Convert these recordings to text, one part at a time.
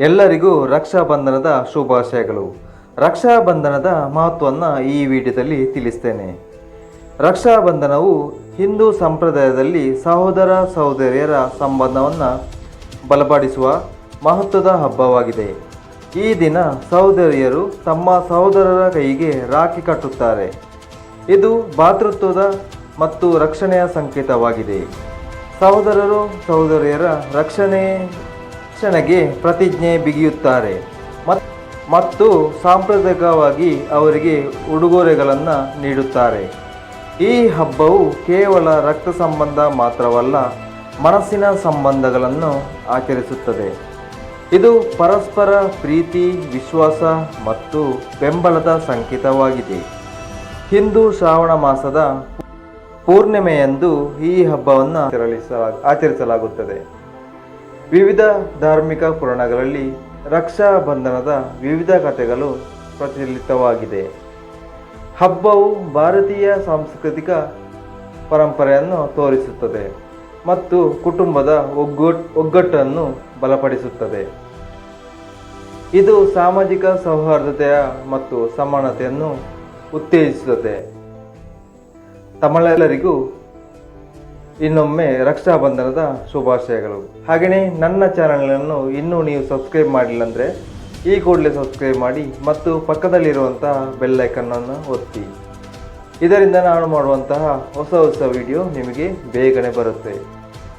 ಎಲ್ಲರಿಗೂ ರಕ್ಷಾಬಂಧನದ ಶುಭಾಶಯಗಳು. ರಕ್ಷಾಬಂಧನದ ಮಹತ್ವವನ್ನು ಈ ವಿಡಿಯೋದಲ್ಲಿ ತಿಳಿಸ್ತೇನೆ. ರಕ್ಷಾಬಂಧನವು ಹಿಂದೂ ಸಂಪ್ರದಾಯದಲ್ಲಿ ಸಹೋದರ ಸಹೋದರಿಯರ ಸಂಬಂಧವನ್ನು ಬಲಪಡಿಸುವ ಮಹತ್ವದ ಹಬ್ಬವಾಗಿದೆ. ಈ ದಿನ ಸಹೋದರಿಯರು ತಮ್ಮ ಸಹೋದರರ ಕೈಗೆ ರಾಖಿ ಕಟ್ಟುತ್ತಾರೆ. ಇದು ಭಾತೃತ್ವದ ಮತ್ತು ರಕ್ಷಣೆಯ ಸಂಕೇತವಾಗಿದೆ. ಸಹೋದರರು ಸಹೋದರಿಯರ ರಕ್ಷಣೆ ರಕ್ಷಣೆಗೆ ಪ್ರತಿಜ್ಞೆ ಬಿಗಿಯುತ್ತಾರೆ. ಮತ್- ಮತ್ತು ಸಾಂಪ್ರದಾಯಿಕವಾಗಿ ಅವರಿಗೆ ಉಡುಗೊರೆಗಳನ್ನು ನೀಡುತ್ತಾರೆ. ಈ ಹಬ್ಬವು ಕೇವಲ ರಕ್ತ ಸಂಬಂಧ ಮಾತ್ರವಲ್ಲ, ಮನಸ್ಸಿನ ಸಂಬಂಧಗಳನ್ನು ಆಚರಿಸುತ್ತದೆ. ಇದು ಪರಸ್ಪರ ಪ್ರೀತಿ, ವಿಶ್ವಾಸ ಮತ್ತು ಬೆಂಬಲದ ಸಂಕೇತವಾಗಿದೆ. ಹಿಂದೂ ಶ್ರಾವಣ ಮಾಸದ ಪೂರ್ಣಿಮೆಯಂದು ಈ ಹಬ್ಬವನ್ನು ಆಚರಿಸ- ಆಚರಿಸಲಾಗುತ್ತದೆ. ವಿವಿಧ ಧಾರ್ಮಿಕ ಪುರಾಣಗಳಲ್ಲಿ ರಕ್ಷಾಬಂಧನದ ವಿವಿಧ ಕಥೆಗಳು ಪ್ರಚಲಿತವಾಗಿದೆ. ಹಬ್ಬವು ಭಾರತೀಯ ಸಾಂಸ್ಕೃತಿಕ ಪರಂಪರೆಯನ್ನು ತೋರಿಸುತ್ತದೆ ಮತ್ತು ಕುಟುಂಬದ ಒಗ್ಗಟ್ ಒಗ್ಗಟ್ಟನ್ನು ಬಲಪಡಿಸುತ್ತದೆ. ಇದು ಸಾಮಾಜಿಕ ಸೌಹಾರ್ದತೆಯ ಮತ್ತು ಸಮಾನತೆಯನ್ನು ಉತ್ತೇಜಿಸುತ್ತದೆ. ತಮಿಳೆಲ್ಲರಿಗೂ ಇನ್ನೊಮ್ಮೆ ರಕ್ಷಾಬಂಧನದ ಶುಭಾಶಯಗಳು. ಹಾಗೆಯೇ ನನ್ನ ಚಾನಲನ್ನು ಇನ್ನೂ ನೀವು ಸಬ್ಸ್ಕ್ರೈಬ್ ಮಾಡಿಲ್ಲ ಅಂದರೆ ಈ ಕೂಡಲೇ ಸಬ್ಸ್ಕ್ರೈಬ್ ಮಾಡಿ ಮತ್ತು ಪಕ್ಕದಲ್ಲಿರುವಂತಹ ಬೆಲ್ಲೈಕನ್ನನ್ನು ಒತ್ತಿ. ಇದರಿಂದ ನಾನು ಮಾಡುವಂತಹ ಹೊಸ ಹೊಸ ವಿಡಿಯೋ ನಿಮಗೆ ಬೇಗನೆ ಬರುತ್ತೆ.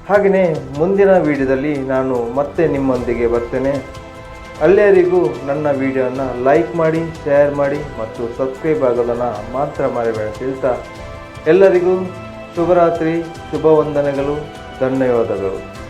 ಹಾಗೆಯೇ ಮುಂದಿನ ವಿಡಿಯೋದಲ್ಲಿ ನಾನು ಮತ್ತೆ ನಿಮ್ಮೊಂದಿಗೆ ಬರ್ತೇನೆ. ಅಲ್ಲಿಯವರೆಗೂ ನನ್ನ ವಿಡಿಯೋನ ಲೈಕ್ ಮಾಡಿ, ಶೇರ್ ಮಾಡಿ ಮತ್ತು ಸಬ್ಸ್ಕ್ರೈಬ್ ಆಗೋದನ್ನು ಮಾತ್ರ ಮರೆಯಬೇಡ ತಿಳಿತಾ ಎಲ್ಲರಿಗೂ ಶುಭರಾತ್ರಿ ಶುಭ ವಂದನೆಗಳು ಧನ್ಯವಾದಗಳು.